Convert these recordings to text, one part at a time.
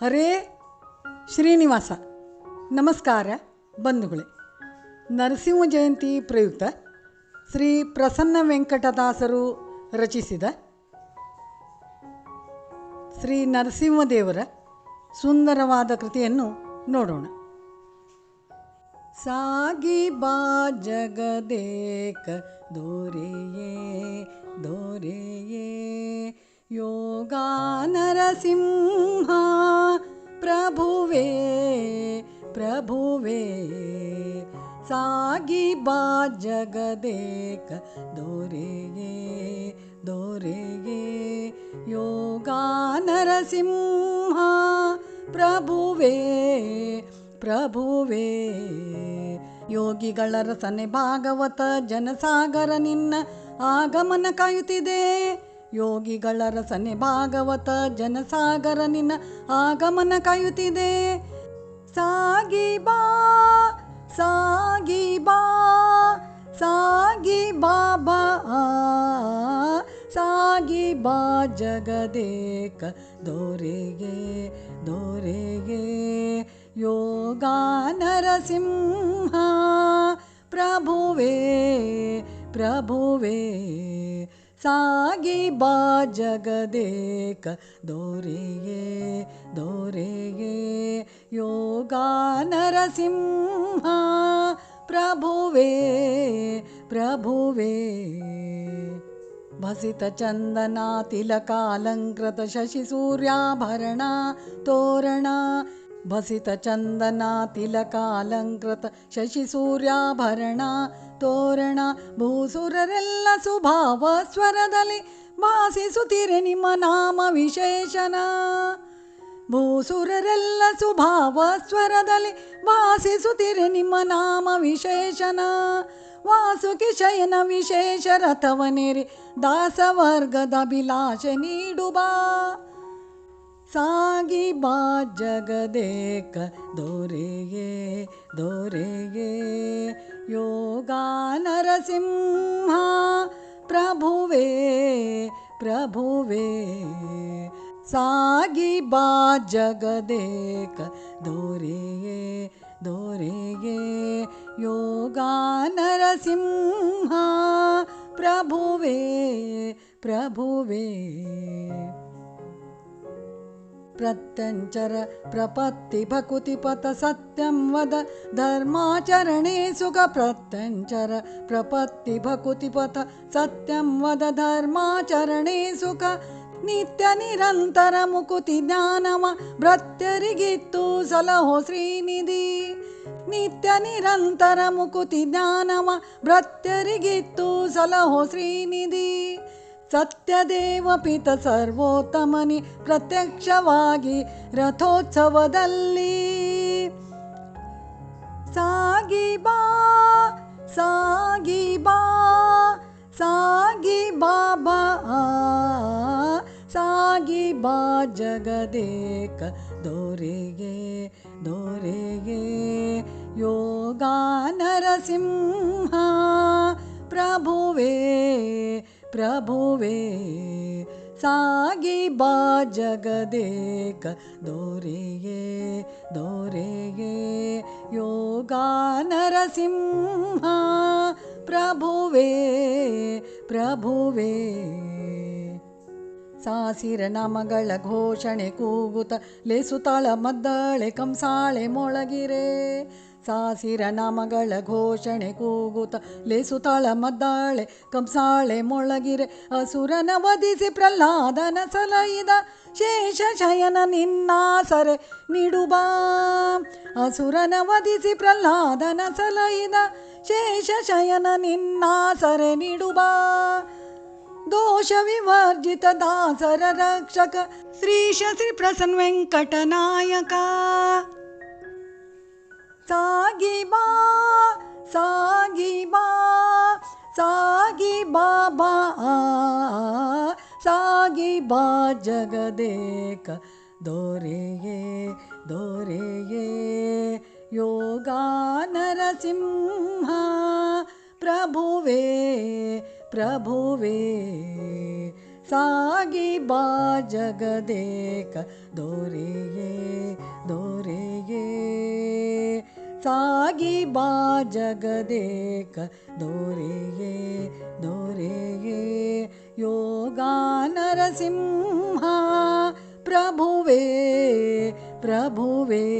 ಹರೇ ಶ್ರೀನಿವಾಸ. ನಮಸ್ಕಾರ ಬಂಧುಗಳೇ. ನರಸಿಂಹ ಜಯಂತಿ ಪ್ರಯುಕ್ತ ಶ್ರೀ ಪ್ರಸನ್ನ ವೆಂಕಟದಾಸರು ರಚಿಸಿದ ಶ್ರೀ ನರಸಿಂಹದೇವರ ಸುಂದರವಾದ ಕೃತಿಯನ್ನು ನೋಡೋಣ. ಸಾಗಿ ಬಾ ಜಗದೇಕ, ದೋರೆಯೇ ದೋರೆಯೇ ಯೋಗ ನರಸಿಂಹ, ಪ್ರಭುವೇ ಪ್ರಭುವೇ, ಸಾಗಿ ಬಾ ಜಗದೇಕ, ದೊರೆಗೆ ದೊರೆಗೆ. ಯೋಗ ನರಸಿಂಹ, ಪ್ರಭುವೇ ಪ್ರಭುವೇ. ಯೋಗಿಗಳ ರಸನೆ ಭಾಗವತ ಜನಸಾಗರ ನಿನ್ನ ಆಗಮನ ಕಾಯುತ್ತಿದೆ. ಯೋಗಿಗಳ ರಸನೆ ಭಾಗವತ ಜನಸಾಗರ ನಿನ್ನ ಆಗಮನ ಕಾಯುತ್ತಿದೆ. ಸಾಗಿ ಬಾ ಸಾಗಿ ಬಾ, ಸಾಗಿ ಬಾಬಾ ಸಾಗಿ ಬಾ ಜಗದೇಕ, ದೋರೆಗೆ ದೋರೆಗೆ. ಯೋಗ ನರಸಿಂಹ ಪ್ರಭುವೇ ಪ್ರಭುವೇ. ಸಾಗಿ ಬಾ ಜಗದೇಕ ದೋರೆಗೆ ದೋರೆಗೆ ಯೋಗ ನರಸಿಂಹ ಪ್ರಭುವೇ ಪ್ರಭುವೇ ಭಸಿತ ಚಂದನ ತಿಲಕಾಲಂಕೃತ ತಿಲಕಾಲಂಕೃತ ಶಶಿ ಸೂರ್ಯಾಭರಣ ತೋರಣ ಭೂಸುರರೆಲ್ಲ ಸುಭಾವ ಸ್ವರದಲ್ಲಿ ಭಾಸಿಸುತ್ತೀರೆ ನಿಮ್ಮ ನಾಮ ವಿಶೇಷಣ ಭೂಸುರರೆಲ್ಲ ಸುಭಾವ ಸ್ವರದಲ್ಲಿ ಭಾಸಿಸುತ್ತೀರೆ ನಿಮ್ಮ ನಾಮ ವಿಶೇಷಣ ವಾಸುಕಿ ಶಯನ ವಿಶೇಷ ರಥವನೇರಿ ದಾಸವರ್ಗದ ಅಭಿಲಾಷೆ ನೀಡುಬಾ. ಸಾಗಿ ಬಾ ಜಗದೇಕ ದೋರೆಗೆ ದೋರೆಗೆ ಯೋಗ ನರಸಿಂಹ ಪ್ರಭುವೇ ಪ್ರಭುವೇ ಸಾಗಿ ಬಾ ಜಗದೇಕ ದೋರೆಗೆ ದೋರೆಗೆ ಯೋಗ ನರಸಿಂಹ ಪ್ರಭುವೇ ಪ್ರಭುವೇ ಪ್ರತ್ಯಂಚರ ಪ್ರಪತ್ತಿ ಭಕುತಿಪಥ ಸತ್ಯಂ ವದ ಧರ್ಮಾಚರಣೆ ಸುಖ ಪ್ರತ್ಯಂಚರ ಪ್ರಪತ್ತಿ ಭಕುತಿಪಥ ಸತ್ಯಂ ವದ ಧರ್ಮಾಚರಣೆ ಸುಖ ನಿತ್ಯ ನಿರಂತರ ಮುಕುತಿ ಜ್ಞಾನವ ಭೃತ್ಯರಿಗಿತ್ತು ಸಲಹೋ ಶ್ರೀನಿಧಿ ನಿತ್ಯ ನಿರಂತರ ಮುಕುತಿ ಜ್ಞಾನವ ಭೃತ್ಯರಿಗಿತ್ತು ಸಲಹೋ ಶ್ರೀನಿಧಿ ಸತ್ಯದೇವ ಪಿತ ಸರ್ವೋತ್ತಮನಿ ಪ್ರತ್ಯಕ್ಷವಾಗಿ ರಥೋತ್ಸವದಲ್ಲಿ ಸಾಗಿ ಬಾ ಸಾಗಿ ಬಾ ಸಾಗಿ ಬಾಬಾ ಸಾಗಿ ಬಾ ಜಗದೇಕ ದೋರೆಗೆ ದೋರೆಗೆ ಯೋಗ ನರಸಿಂಹ ಪ್ರಭುವೇ ಪ್ರಭುವೇ ಸಾಗಿ ಬಾ ಜಗದೇಕ ದೋರೆಗೆ ದೋರೆಗೆ ಯೋಗ ನರಸಿಂಹ ಪ್ರಭುವೇ ಪ್ರಭುವೇ ಸಾಸಿರ ನಾಮಗಳ ಘೋಷಣೆ ಕೂಗುತ್ತ ಲೇಸುತ್ತಾಳ ಮದ್ದಳೆ ಕಂಸಾಳೆ ಮೊಳಗಿರೆ ಸಾಸಿರ ನಾಮಗಳ ಘೋಷಣೆ ಕೂಗುತ್ತ ಲೇಸುತಾಳ ಮದ್ದಾಳೆ, ಕಂಸಾಳೆ ಮೊಳಗಿರೆ, ಅಸುರನ ವಧಿಸಿ ಪ್ರಹ್ಲಾದನ ಸಲಹಿದ ಶೇಷ ಶಯನ ನಿನ್ನಾಸರೆ ನಿಡುಬಾ ಅಸುರನ ವಧಿಸಿ ಪ್ರಹ್ಲಾದನ ಸಲಹಿದ ಶೇಷ ಶಯನ ನಿನ್ನಾಸರೆ ನಿಡುಬಾ ದೋಷ ವಿವರ್ಜಿತ ದಾಸರ ರಕ್ಷಕ, ಶ್ರೀ ಶ್ರೀ ಪ್ರಸನ್ನ ವೆಂಕಟನಾಯಕ. ಸಾಗಿ ಬಾ ಸಾಗಿ ಬಾ ಸಾಗಿ ಬಾಬಾ ಸಾಗಿ ಬಾ ಜಗದೇಕ ದೋರೆಗೆ ದೋರೆಗೆ ಯೋಗ ನರಸಿಂಹ ಪ್ರಭುವೇ ಪ್ರಭುವೇ ಸಾಗಿ ಬಾ ಜಗದೇಕ ದೋರೆಯೇ ದೋರೆಯೇ ಸಾಗಿ ಬಾ ಜಗದೇಕ, ದೋರೆಯೇ ದೋರೆಯೇ. ಯೋಗ ನರಸಿಂಹ ಪ್ರಭುವೇ ಪ್ರಭುವೇ.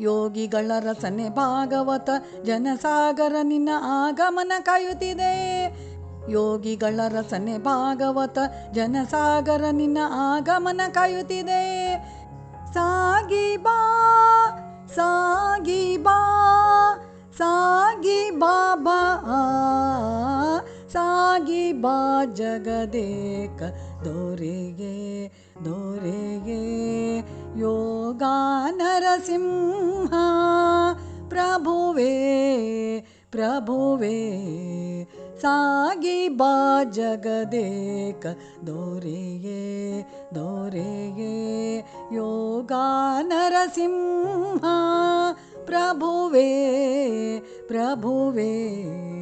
ಯೋಗಿಗಳ ರಸನೆ ಭಾಗವತ, ಜನಸಾಗರ ನಿನ್ನ ಆಗಮನ ಕಾಯುತ್ತಿದೆ. ಯೋಗಿಗಳ ರಸನೆ ಭಾಗವತ, ಜನಸಾಗರ ನಿನ್ನ ಆಗಮನ ಕಾಯುತ್ತಿದೆ. ಸಾಗಿ ಬಾ ಸಾಗಿ ಬಾ ಸಾಗಿ ಬಾಬಾ ಸಾಗಿ ಬಾ ಜಗದೇಕ ದೋರೆಗೆ ದೋರೆಗೆ ಯೋಗ ನರಸಿಂಹ ಪ್ರಭುವೇ ಪ್ರಭುವೇ ಸಾಗಿ ಬಾ ಜಗದೇಕ ದೋರೆಯೇ सिंहा प्रभुवे प्रभुवे।